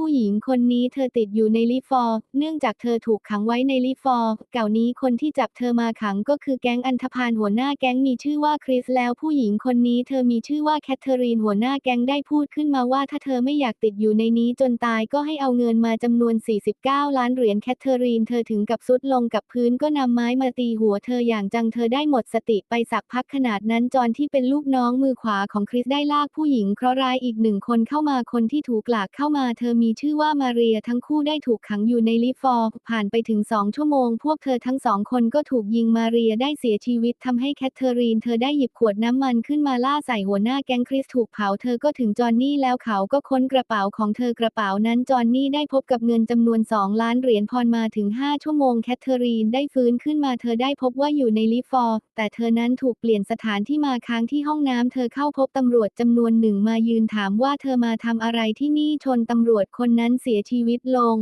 ผู้หญิงคนนี้เธอติดอยู่ในลิฟอร์ เนื่องจากเธอถูกขังไว้ในลิฟอร์ เก่านี้คนที่จับเธอมาขังก็คือแก๊งอันธพาลหัวหน้าแก๊งมีชื่อว่าคริสแล้วผู้หญิงคนนี้เธอมีชื่อว่าแคทเธอรีนหัวหน้าแก๊งได้พูดขึ้นมาว่าถ้าเธอไม่อยากติดอยู่ในนี้จนตายก็ให้เอาเงินมาจำนวน 49 ล้านเหรียญแคทเธอรีนเธอถึงกับซุดลงกับพื้นก็นำไม้มาตีหัวเธออย่างจังเธอได้หมดสติไปสักพักขนาดนั้นจอนที่เป็นลูกน้องมือขวาของคริสได้ลากผู้หญิงเคราะห์ร้ายอีกหนึ่งคนเข้ามาคนที่ถูกหลากเข้ามาเธอมีีชื่อว่ามาเรียทั้งคู่ได้ถูกขังอยู่ในลิฟฟอร์ผ่านไปถึงสองชั่วโมง พวกเธอทั้งสองคนก็ถูกยิงมาเรียได้เสียชีวิตทำให้แคทเธอรีน เธอได้หยิบขวดน้ำมันขึ้นมาล่าใส่หัวหน้าแก๊งคริสถูกเผาเธอก็ถึงจอนนี่แล้วเขาก็ค้นกระเป๋าของเธอกระเป๋านั้นจอนนี่ได้พบกับเงินจำนวน2ล้านเหรียญพรมาถึง5ชั่วโมงแคทเธอรีนได้ฟื้นขึ้นมาเธอได้พบว่าอยู่ในลิฟอร์แต่เธอนั้นถูกเปลี่ยนสถานที่มาค้างที่ห้องน้ำเธอเข้าพบตำรวจจำนวนหนึ่งมายืนถามว่าเธอมาทำอะไรที่นี่ชนตำรวจคนนั้นเสียชีวิตลง